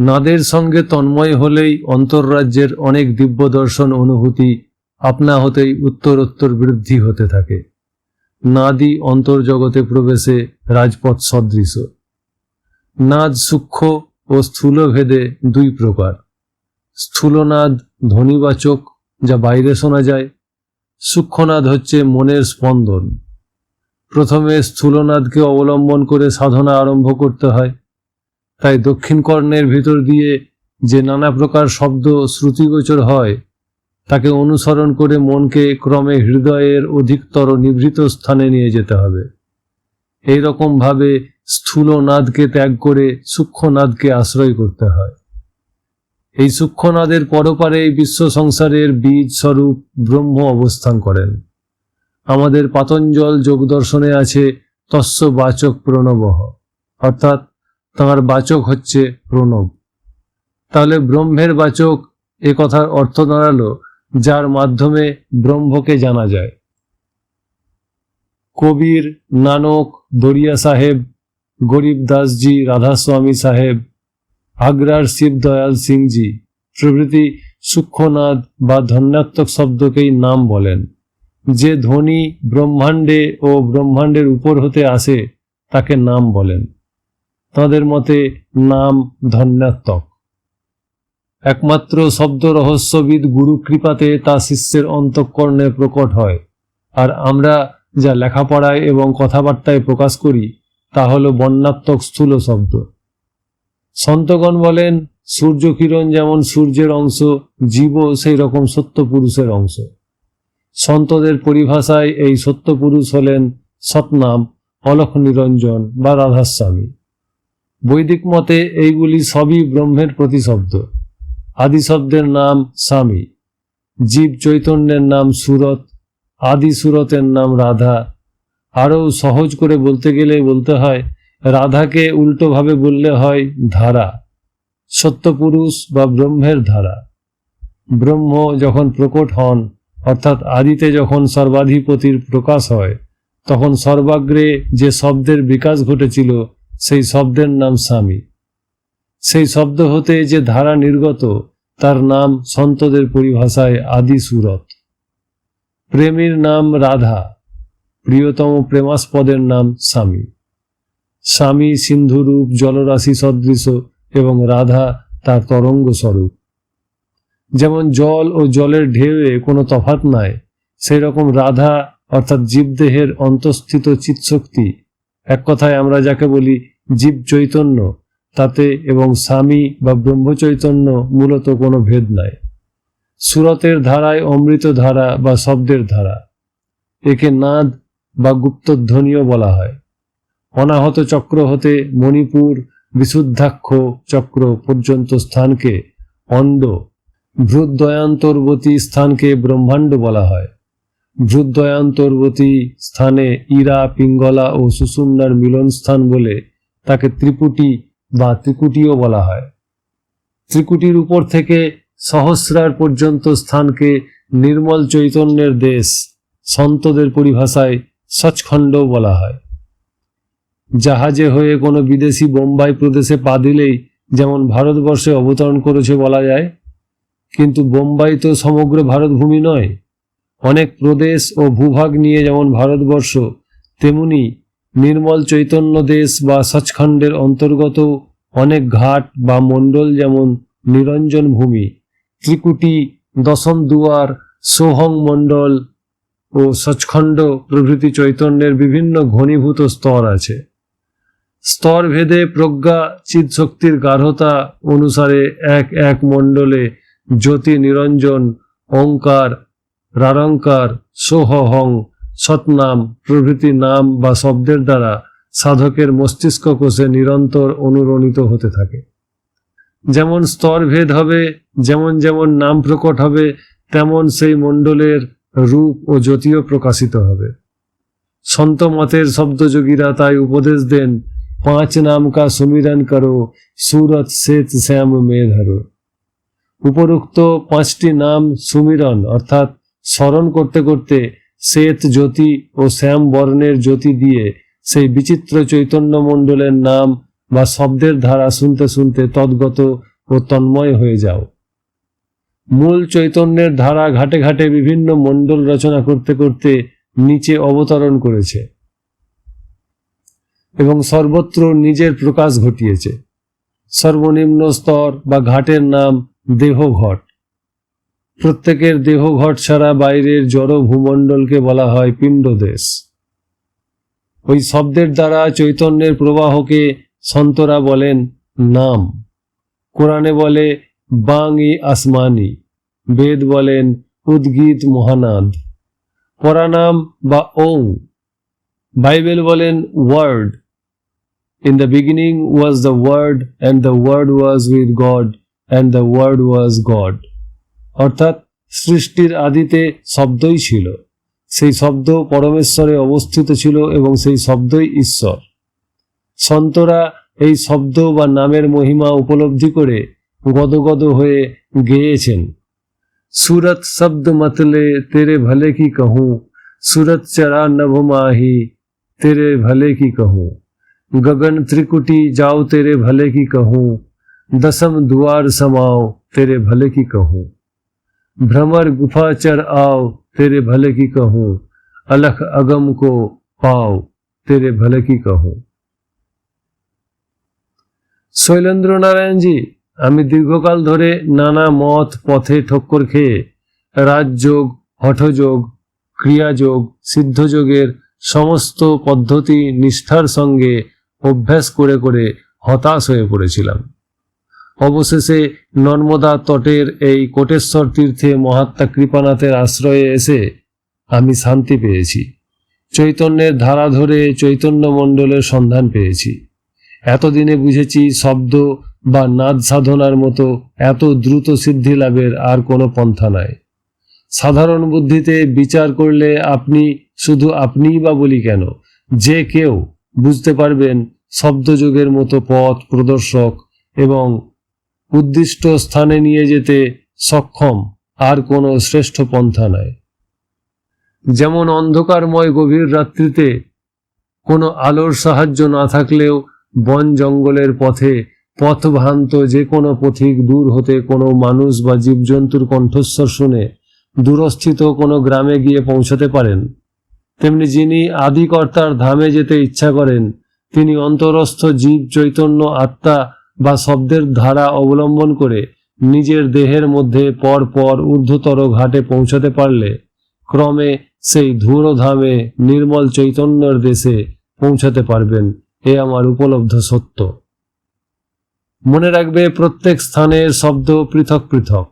নাদের সঙ্গে তন্ময় হলেই অন্তর্রাজ্যের অনেক দিব্য দর্শন অনুভূতি আপনা হতেই উত্তরোত্তর বৃদ্ধি হতে থাকে। নাদি অন্তর্জগতে প্রবেশে রাজপথ সদৃশ। নাদ সূক্ষ্ম ও স্থূল ভেদে দুই প্রকার। স্থূলনাদ ধ্বনিবাচক যা বাইরে শোনা যায়। সূক্ষ্মনাদ হচ্ছে মনের স্পন্দন। প্রথমে স্থূলনাদকে অবলম্বন করে সাধনা আরম্ভ করতে হয়। তাই দক্ষিণ কর্ণের ভিতর দিয়ে যে নানা প্রকার শব্দ শ্রুতিগোচর হয়, তাকে অনুসরণ করে মনকে ক্রমে হৃদয়ের অধিকতর নিভৃত স্থানে নিয়ে যেতে হবে। এই ভাবে স্থূল নাদকে ত্যাগ করে সূক্ষ্ম নাদকে আশ্রয় করতে হয়। এই সূক্ষ্ম নাদের পরপারে বিশ্ব সংসারের বীজ স্বরূপ ব্রহ্ম অবস্থান করেন। আমাদের পাতঞ্জল যোগ দর্শনে আছে তস্য বাচক প্রণবহ, অর্থাৎ তাঁর বাচক হচ্ছে প্রণব। তাহলে ব্রহ্মের বাচক এ কথার অর্থ দাঁড়াল, যার মাধ্যমে ব্রহ্মকে জানা যায়। কবির নানক দরিয়া সাহেব, গরিব দাসজি রাধাস্বামী সাহেব, আগ্রার শিবদয়াল সিংজি প্রভৃতি সূক্ষ্মনাদ বা ধন্যাত্মক শব্দকেই নাম বলেন। যে ধ্বনি ব্রহ্মাণ্ডে ও ব্রহ্মাণ্ডের উপর হতে আসে, তাকে নাম বলেন। তাঁদের মতে নাম ধন্যাত্মক। একমাত্র শব্দ রহস্যবিদ গুরু কৃপাতে তা শিষ্যের অন্তঃকরণে প্রকট হয়। আর আমরা যা লেখাপড়ায় এবং কথাবার্তায় প্রকাশ করি, তা হল বর্ণাত্মক স্থূল শব্দ। সন্তগণ বলেন, সূর্যকিরণ যেমন সূর্যের অংশ জীব সেই রকম সত্য পুরুষের অংশ। সন্তদের পরিভাষায় এই সত্য পুরুষ হলেন সৎনাম অলখ নিরঞ্জন বা রাধাস্বামী। বৈদিক মতে এইগুলি সবই ব্রহ্মের প্রতিশব্দ। আদি শব্দের নাম স্বামী, জীব চৈতন্যের নাম সুরত আদি সুরতের নাম রাধা। আরও সহজ করে বলতে গেলে বলতে হয়, রাধাকে উল্টোভাবে বললে হয় ধারা, সত্যপুরুষ বা ব্রহ্মের ধারা। ব্রহ্ম যখন প্রকট হন, অর্থাৎ আদিতে যখন সর্বাধিপতির প্রকাশ হয়, তখন সর্বাগ্রে যে শব্দের বিকাশ ঘটেছিল সেই শব্দের নাম স্বামী। সেই শব্দ হতে যে ধারা নির্গত, তার নাম সন্তদের পরিভাষায় আদি সুরত প্রেমীর নাম রাধা, প্রিয়তম প্রেমাস্পদের নাম স্বামী। স্বামী সিন্ধুরূপ, জলরাশি সদৃশ এবং রাধা তার তরঙ্গ স্বরূপ। যেমন জল ও জলের ঢেউয়ে কোনো তফাত নাই সেই রকম রাধা অর্থাৎ জীবদেহের অন্তঃস্থিত চিৎশক্তি এক কথায় আমরা যাকে বলি জীব চৈতন্য, তাতে এবং স্বামী বা ব্রহ্মচৈতন্য মূলত কোনো ভেদ নাই। সুরতের ধারায় অমৃত ধারা বা শব্দের ধারা, একে নাদ বা গুপ্তধ্বনিও বলা হয়। অনাহত চক্র হতে মণিপুর বিশুদ্ধাক্ষ চক্র পর্যন্ত স্থানকে অণ্ড ভ্রুদ্দয়ান্তর্বতী স্থানকে ব্রহ্মাণ্ড বলা হয়। ভ্রুদ্দয়ান্তর্বতী স্থানে ইরা, পিঙ্গলা ও সুষুম্নার মিলন স্থান বলে তাকে ত্রিপুটি বা ত্রিকুটিও বলা হয়। ত্রিকুটির উপর থেকে সহস্রার পর্যন্ত স্থানকে নির্মল চৈতন্যের দেশ সন্তদের পরিভাষায় সচখণ্ডও বলা হয়। জাহাজে হয়ে কোনো বিদেশি বোম্বাই প্রদেশে পা দিলেই যেমন ভারতবর্ষে অবতরণ করেছে বলা যায়, কিন্তু বোম্বাই তো সমগ্র ভারতভূমি নয়। অনেক প্রদেশ ও ভূভাগ নিয়ে যেমন ভারতবর্ষ, তেমনি নির্মল চৈতন্য দেশ বা সচখণ্ডের অন্তর্গত অনেক ঘাট বা মণ্ডল যেমন নিরঞ্জন ভূমি, ত্রিকুটি, দশম দুয়ার, সোহং মণ্ডল ও সচখণ্ড প্রভৃতি চৈতন্যের বিভিন্ন ঘনীভূত স্তর আছে। স্তর ভেদে প্রজ্ঞা চিৎশক্তির গাঢ়তা অনুসারে এক এক মণ্ডলে জ্যোতি নিরঞ্জন ওঙ্কার রারঙ্কার, সোহহং, সৎনাম প্রভৃতি নাম বা শব্দের দ্বারা সাধকের মস্তিষ্ক কোষে নিরন্তর অনুরণিত হতে থাকে। যেমন স্তর ভেদ হবে, যেমন যেমন নাম প্রকট হবে, তেমন সেই মণ্ডলের রূপ ও জ্যোতিও প্রকাশিত হবে। সন্ত মতের শব্দযোগীরা তাই উপদেশ দেন, পাঁচ নাম কা সুমিরন করো, সুরত শ্বেত শ্যাম মেধরো। উপরোক্ত পাঁচটি নাম সুমিরন, অর্থাৎ স্মরণ করতে করতে শ্বেত জ্যোতি ও শ্যাম বর্ণের জ্যোতি দিয়ে সেই বিচিত্র চৈতন্য মণ্ডলের নাম বা শব্দের ধারা শুনতে শুনতে তদ্গত ও তন্ময় হয়ে যাও। মূল চৈতন্যের ধারা ঘাটে ঘাটে বিভিন্ন মণ্ডল রচনা করতে করতে নিচে অবতরণ করেছে এবং সর্বত্র নিজের প্রকাশ ঘটিয়েছে। সর্বনিম্ন স্তর বা ঘাটের নাম দেহঘট। প্রত্যেকের দেহঘট ছাড়া বাইরের জড় ভূমণ্ডলকে বলা হয় পিণ্ডদেশ। ওই শব্দের দ্বারা চৈতন্যের প্রবাহকে সন্তরা বলেন নাম। কোরআনে বলে বাং ই আসমানি, বেদ বলেন উদ্গীত মহানাদ। পরানাম বা ওং বাইবেল বলেন word. In the beginning was the word, and the word was with God, and the word was God. অর্থাৎ সৃষ্টির আদিতে শব্দই ছিল সেই শব্দ পরমেশ্বরে অবস্থিত ছিল এবং সেই শব্দই ঈশ্বর সন্তরা এই শব্দ বা নামের মহিমা উপলব্ধি করে গদগদ হয়ে গেয়েছেন সুরত শব্দ মতলে তেরে ভলে কি कहूँ সুরত চরা নভ মাহি তেরে ভলে কি कहूँ गगन त्रिकुटी जाओ तेरे भले की कहूँ दसम द्वार समाओ तेरे भले की कहूँ भ्रमर गुफा चर आओ तेरे भले की कहूँ अलख अगम को पाओ तेरे भले की कहूँ শৈলেন্দ্র নারায়ণজি আমি দীর্ঘকাল ধরে নানা মত পথে ঠক্কর খেয়ে রাজযোগ হঠযোগ ক্রিয়াযোগ সিদ্ধযোগের সমস্ত পদ্ধতি নিষ্ঠার সঙ্গে অভ্যাস করে করে হতাশ হয়ে পড়েছিলাম অবশেষে নর্মদা তটের এই কোটেশ্বর তীর্থে মহাত্মা কৃপানাথের আশ্রয়ে এসে আমি শান্তি পেয়েছি। চৈতন্যের ধারা ধরে চৈতন্য মণ্ডলের সন্ধান পেয়েছি। এতদিনে বুঝেছি শব্দ বা নাদ সাধনার মতো এত দ্রুত সিদ্ধি লাভের আর কোনো পন্থা নাই। সাধারণ বুদ্ধিতে বিচার করলে আপনি, শুধু আপনিই বা বলি কেন? যে কেউ বুঝতে পারবেন শব্দযোগের মতো পথ প্রদর্শক এবং উদ্দিষ্ট স্থানে নিয়ে যেতে সক্ষম আর কোনো শ্রেষ্ঠ পন্থা নাই। যেমন অন্ধকারময় গভীর রাত্রিতে কোনো আলোর সাহায্য না থাকলেও বন জঙ্গলের পথে পথভ্রান্ত যে কোনো পথিক দূর হতে কোনো মানুষ বা জীবজন্তুর কণ্ঠস্বর শুনে দূরস্থিত কোনো গ্রামে গিয়ে পৌঁছতে পারেন। তেমনি যিনি আদিকর্তার ধামে যেতে ইচ্ছা করেন, তিনি অন্তরস্থ জীব চৈতন্য আত্মা বা শব্দের ধারা অবলম্বন করে নিজের দেহের মধ্যে পর পর ঊর্ধ্বতর ঘাটে পৌঁছতে পারলে ক্রমে সেই ধূরধামে নির্মল চৈতন্যের দেশে পৌঁছাতে পারবেন। এ আমার উপলব্ধ সত্য। মনে রাখবে, প্রত্যেক স্থানের শব্দ পৃথক পৃথক।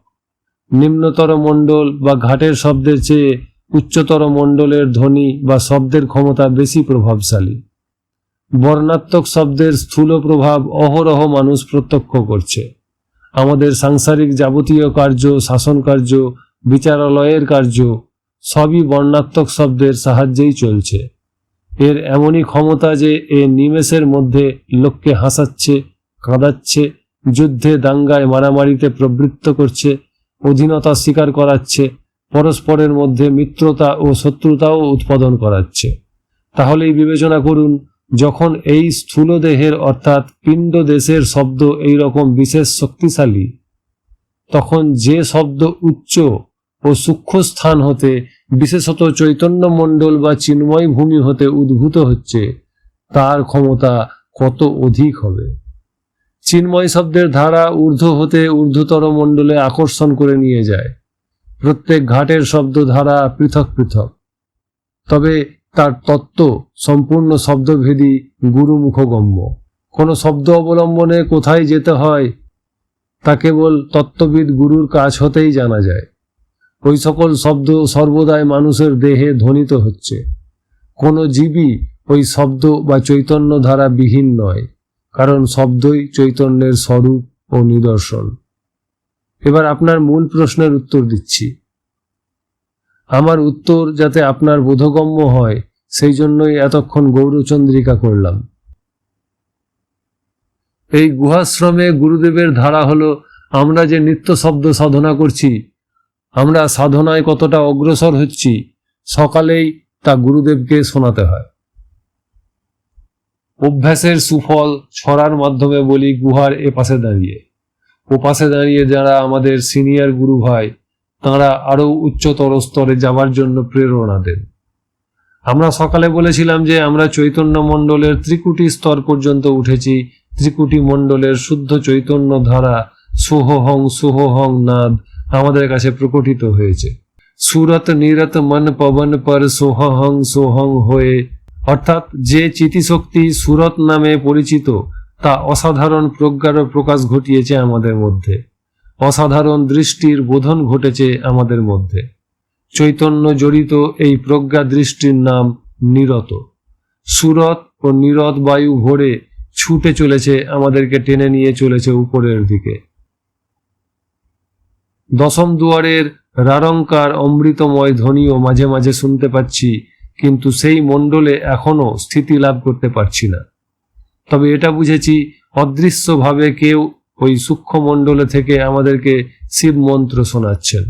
নিম্নতর মণ্ডল বা ঘাটের শব্দের চেয়ে উচ্চতর মণ্ডলের ধ্বনি বা শব্দের ক্ষমতা বেশি প্রভাবশালী। বর্ণাত্মক শব্দের স্থূল প্রভাব অহরহ মানুষ প্রত্যক্ষ করছে। আমাদের সাংসারিক যাবতীয় কার্য, শাসন কার্য, বিচারালয়ের কার্য, সবই বর্ণাত্মক শব্দের সাহায্যেই চলছে। এর এমনই ক্ষমতা যে এ নিমেষের মধ্যে লোককে হাসাচ্ছে, কাঁদাচ্ছে, যুদ্ধে দাঙ্গায় মারামারিতে প্রবৃত্ত করছে, অধীনতা স্বীকার করাচ্ছে, পরস্পরের মধ্যে মিত্রতা ও শত্রুতাও উৎপাদন করাচ্ছে। তাহলেই বিবেচনা করুন যখন এই স্থূল দেহের অর্থাৎ পিণ্ড দেশের শব্দ এই রকম বিশেষ শক্তিশালী, তখন যে শব্দ উচ্চ ও সূক্ষ্ম স্থান হতে, বিশেষত চৈতন্য মণ্ডল বা চিন্ময় ভূমি হতে উদ্ভূত হচ্ছে, তার ক্ষমতা কত অধিক হবে? চিন্ময় শব্দের ধারা ঊর্ধ্ব হতে ঊর্ধ্বতর মণ্ডলে আকর্ষণ করে নিয়ে যায়। প্রত্যেক ঘাটের শব্দ ধারা পৃথক পৃথক। তবে তার তত্ত্ব সম্পূর্ণ শব্দভেদী গুরুমুখগম্য। কোনো শব্দ অবলম্বনে কোথায় যেতে হয়, তা কেবল তত্ত্ববিদ গুরুর কাজ হতেই জানা যায়। ওই সকল শব্দ সর্বদাই মানুষের দেহে ধ্বনিত হচ্ছে। কোনো জীবই ওই শব্দ বা চৈতন্য ধারা বিহীন নয়, কারণ শব্দই চৈতন্যের স্বরূপ ও নিদর্শন। এবার আপনার মূল প্রশ্নের উত্তর দিচ্ছি। আমার উত্তর যাতে আপনার বোধগম্য হয়, সেই জন্যই এতক্ষণ গৌরচন্দ্রিকা করলাম। এই গুহাশ্রমে গুরুদেবের ধারা হলো, আমরা যে নিত্য শব্দ সাধনা করছি, আমরা সাধনায় কতটা অগ্রসর হচ্ছি, সকালেই তা গুরুদেবকে শোনাতে হয়। অভ্যাসের সুফল ছড়ার মাধ্যমে বলি গুহার এ পাশে দাঁড়িয়ে। ও পাশে দাঁড়িয়ে যারা আমাদের সিনিয়র গুরু ভাই তাঁরা আরও উচ্চতর স্তরে যাওয়ার জন্য প্রেরণা দেন। আমরা সকালে বলেছিলাম যে আমরা চৈতন্য মণ্ডলের ত্রিকুটি স্তর পর্যন্ত উঠেছি। ত্রিকুটি মণ্ডলের শুদ্ধ চৈতন্য ধারা সোহহং সোহহং নাদ আমাদের কাছে প্রকটিত হয়েছে। সুরত নিরত মন পবন পর সোহহং সোহং হয়ে, অর্থাৎ যে চিতিশক্তি সুরত নামে পরিচিত, তা অসাধারণ প্রজ্ঞার প্রকাশ ঘটিয়েছে আমাদের মধ্যে। অসাধারণ দৃষ্টির বোধন ঘটেছে আমাদের মধ্যে। চৈতন্য জড়িত এই প্রজ্ঞা দৃষ্টির নাম নিরত। সুরত ও নিরত বায়ু ভরে ছুটে চলেছে, আমাদেরকে টেনে নিয়ে চলেছে উপরের দিকে। দশম দুয়ারের রারঙ্কার অমৃতময় ধ্বনিও মাঝে মাঝে শুনতে পাচ্ছি, কিন্তু সেই মণ্ডলে এখনও স্থিতি লাভ করতে পারছি না। তবে এটা বুঝেছি, অদৃশ্যভাবে কেউ ওই সূক্ষ্ম মণ্ডলে থেকে আমাদেরকে শিব মন্ত্র শোনাচ্ছেন।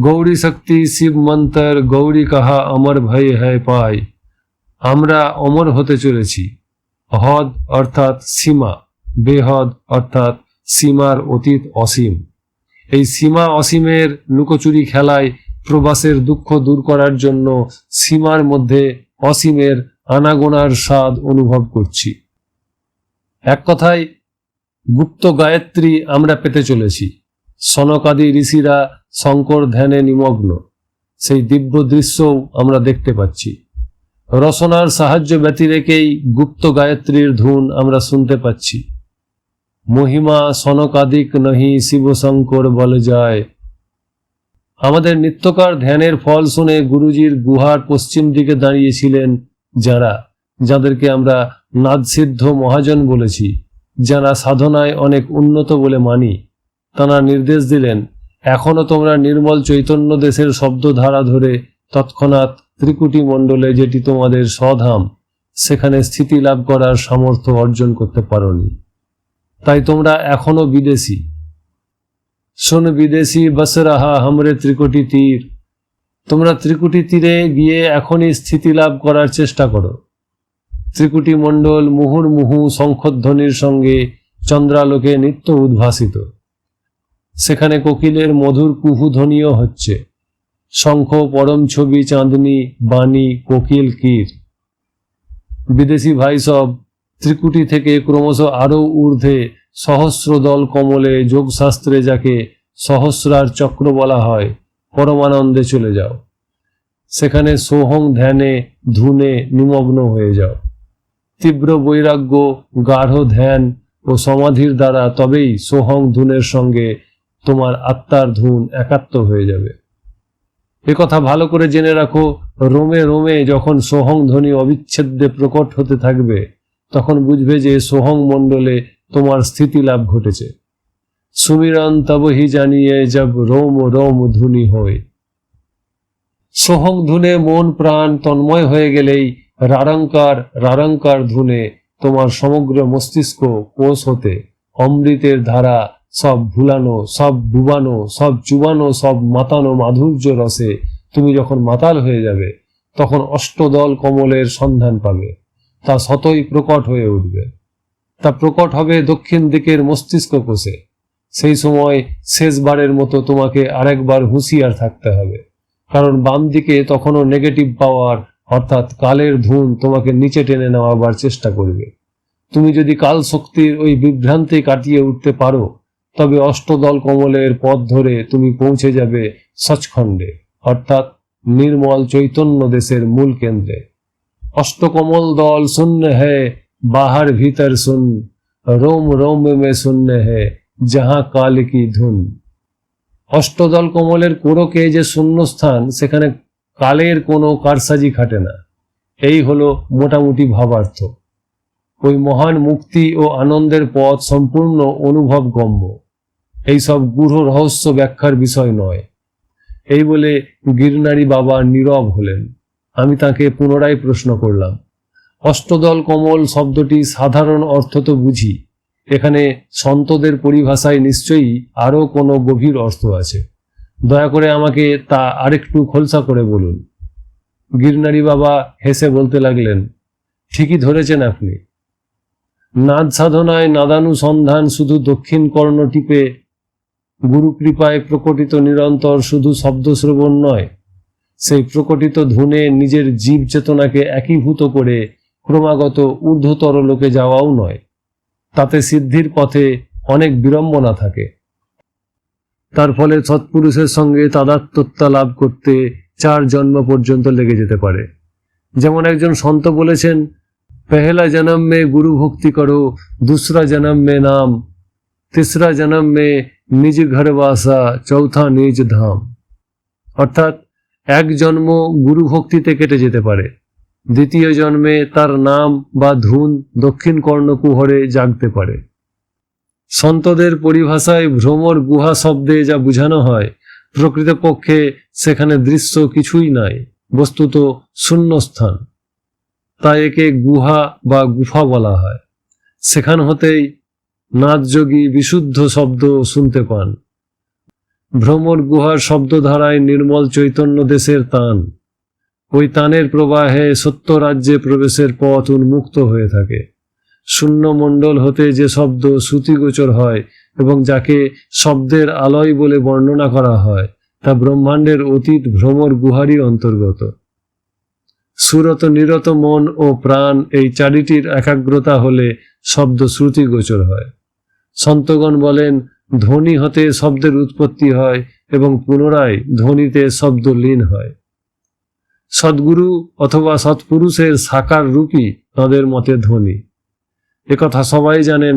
গৌরী শক্তি শিব মন্তর গৌরী কাহা অমর ভয় হ্যায় পাই আমরা অমর হতে চলেছি। হদ অর্থাৎ সীমা বেহদ অর্থাৎ সীমার অতীত অসীম। এই সীমা অসীমের লুকোচুরি খেলায় প্রবাসের দুঃখ দূর করার জন্য সীমার মধ্যে অসীমের আনাগোনার স্বাদ অনুভব করছি। এক কথায় গুপ্ত গায়ত্রী আমরা পেতে চলেছি। সনকাদি ঋষিরা শঙ্কর ধ্যানে নিমগ্ন। সেই দিব্য দৃশ্যও আমরা দেখতে পাচ্ছি। রসনার সাহায্য ব্যতিরেকেই গুপ্ত গায়ত্রীর ধুন আমরা শুনতে পাচ্ছি। মহিমা সনকাদিক নহি শিবশঙ্কর বলে যায়। আমাদের নিত্যকার ধ্যানের ফল শুনে গুরুজির গুহার পশ্চিম দিকে দাঁড়িয়েছিলেন যারা, যাদেরকে আমরা নাদসিদ্ধ মহাজন বলেছি। যারা সাধনায় অনেক উন্নত বলে মানি, তারা নির্দেশ দিলেন, এখনও তোমরা নির্মল চৈতন্য দেশের শব্দধারা ধরে তৎক্ষণাৎ ত্রিকুটি মণ্ডলে যেটি তোমাদের স্বধাম, সেখানে স্থিতি লাভ করার সামর্থ্য অর্জন করতে পারোনি। তাই তোমরা এখনও বিদেশি। শোন বিদেশি বস রাহা হামরে ত্রিকুটি তীর। তোমরা ত্রিকুটি তীরে গিয়ে এখনই স্থিতি লাভ করার চেষ্টা করো। ত্রিকুটি মণ্ডল মুহুর্মুহু শঙ্খধ্বনির সঙ্গে চন্দ্রালোকে নিত্য উদ্ভাসিত। সেখানে কোকিলের মধুর কুহু ধ্বনিও হচ্ছে। শঙ্খ, পরম ছবি, চাঁদনি, বাণী, কোকিল, কীর। বিদেশি ভাই সব ত্রিকুটি থেকে ক্রমশ আরও ঊর্ধ্বে সহস্র দল কমলে যোগশাস্ত্রে যাকে সহস্রার চক্র বলা হয়, পরমানন্দে চলে যাও। সেখানে সোহং, ধ্যানে, ধুনে নিমগ্ন হয়ে যাও। তীব্র বৈরাগ্য, গাঢ় ধ্যান ও সমাধির দ্বারা তবেই সোহং ধুনের সঙ্গে তোমার আত্মার ধুন একাত্ম হয়ে যাবে। এ কথা ভালো করে জেনে রাখো, রোমে রোমে যখন সোহং ধ্বনি অবিচ্ছেদ্যে প্রকট হতে থাকবে, তখন বুঝবে যে সোহং মণ্ডলে তোমার স্থিতি লাভ ঘটেছে। সুমিরন তবহি জানিয়ে জব রোম রোম ধুনি হয়। সোহং ধুনে মন প্রাণ তন্ময় হয়ে গেলেই রারঙ্কার রারঙ্কার ধুনে তোমার সমগ্র মস্তিষ্ক কোষ হতে অমৃতের ধারা সব ভুলানো, সব ডুবানো, সব চুবানো, সব মাতানো মাধুর্য রসে তুমি যখন মাতাল হয়ে যাবে, তখন অষ্টদল কমলের সন্ধান পাবে। তা শতই প্রকট হয়ে উঠবে। তা প্রকট হবে দক্ষিণ দিকের মস্তিষ্ক কোষে। সেই সময় শেষবারের মতো তোমাকে আরেকবার হুঁশিয়ার থাকতে হবে। কারণ বাম দিকে তখনও নেগেটিভ পাওয়ার অর্থাৎ কালের ধুন তোমাকে নিচে টেনে নেওয়াবার চেষ্টা করবে। তুমি যদি কাল শক্তির ওই বিভ্রান্তি কাটিয়ে উঠতে পারো, তবে অষ্টদল কমলের পথ ধরে তুমি পৌঁছে যাবে সচখণ্ডে, অর্থাৎ নির্মল চৈতন্য দেশের মূল কেন্দ্রে। অষ্টকমল দল শূন্য হ্যায় বাহার ভিতর শুন রোম রোম মে শূন্য হ্যায় যাহা কাল কি ধুন। অষ্টদল কমলের কোরকে যে শূন্যস্থান, সেখানে কালের কোনো কারসাজি খাটে না। এই হলো মোটামুটি ভাবার্থ। ওই মহান মুক্তি ও আনন্দের পথ সম্পূর্ণ অনুভব গম্য এইসব গূঢ় রহস্য ব্যাখ্যার বিষয় নয়। এই বলে গিরনারী বাবা নীরব হলেন। আমি তাকে পুনরায় প্রশ্ন করলাম, অষ্টদল কমল শব্দটি সাধারণ অর্থ তো বুঝি। এখানে সন্তদের পরিভাষায় নিশ্চয়ই আরও কোনো গভীর অর্থ আছে। দয়া করে আমাকে তা আরেকটু খোলসা করে বলুন। গিরনারী বাবা হেসে বলতে লাগলেন, ঠিকই ধরেছেন আপনি। নাদ সাধনায় নাদানুসন্ধান শুধু দক্ষিণ কর্ণ টিপে, গুরুকৃপায় প্রকটিত নিরন্তর শুধু শব্দ শ্রবণ নয়, সেই প্রকটিত ধুনে নিজের জীব চেতনাকে একীভূত করে ক্রমাগত ঊর্ধ্বতর লোকে যাওয়াও নয়। তাতে সিদ্ধির পথে অনেক বিড়ম্বনা থাকে। তার ফলে সৎপুরুষের সঙ্গে তাদাত্মতা লাভ করতে চার জন্ম পর্যন্ত লেগে যেতে পারে। যেমন একজন সন্ত বলেছেন, পেহেলা জনম মে গুরু ভক্তি করো, দুসরা জনম মে নাম, তিসরা জনম মে নিজ ঘর বাসা, চৌথা নিজ ধাম। অর্থাৎ এক জন্ম গুরু ভক্তিতে কেটে যেতে পারে। দ্বিতীয় জন্মে তার নাম বা ধুন দক্ষিণ কর্ণকুহরে জাগতে পারে। সন্তদের পরিভাষায় ভ্রমর গুহা শব্দে যা বোঝানো হয়, প্রকৃতপক্ষে সেখানে দৃশ্য কিছুই নাই, বস্তুত শূন্যস্থান। তাই একে গুহা বা গুফা বলা হয়। সেখান হতেই নাথযোগী বিশুদ্ধ শব্দ শুনতে পান। ভ্রমর গুহার শব্দধারায় নির্মল চৈতন্য দেশের তান। ওই তানের প্রবাহে সত্য রাজ্যে প্রবেশের পথ উন্মুক্ত হয়ে থাকে। শূন্য মণ্ডল হতে যে শব্দ শ্রুতিগোচর হয় এবং যাকে শব্দের আলয় বলে বর্ণনা করা হয়, তা ব্রহ্মাণ্ডের অতীত ভ্রমর গুহারই অন্তর্গত। সুরত নিরত মন ও প্রাণ এই চারিটির একাগ্রতা হলে শব্দ শ্রুতি গোচর হয়। সন্তগণ বলেন, ধ্বনি হতে শব্দের উৎপত্তি হয় এবং পুনরায় ধ্বনিতে শব্দ লীন হয়। সদ্গুরু অথবা সৎপুরুষের সাকার রূপী তাদের মতে ধ্বনি। একথা সবাই জানেন,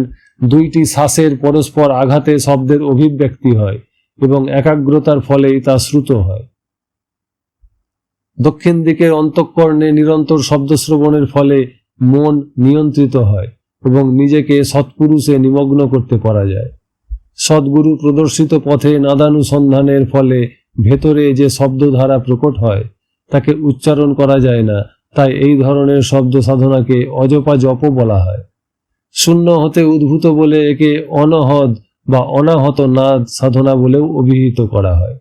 দুইটি শ্বাসের পরস্পর আঘাতে শব্দের অভিব্যক্তি হয় এবং একাগ্রতার ফলেই তা শ্রুত হয়। দক্ষিণ দিকের অন্তঃকর্ণে নিরন্তর শব্দ শ্রবণের ফলে মন নিয়ন্ত্রিত হয় এবং নিজেকে সৎপুরুষে নিমগ্ন করতে পারা যায়। সদ্গুরু প্রদর্শিত পথে নাদানুসন্ধানের ফলে ভেতরে যে শব্দধারা প্রকট হয়, তাকে উচ্চারণ করা যায় না, তাই এই ধরনের শব্দ সাধনাকে অজপা জপ বলা হয়। শূন্য হতে উদ্ভূত বলে একে অনহদ বা অনাহত নাদ সাধনা বলেও অভিহিত করা হয়।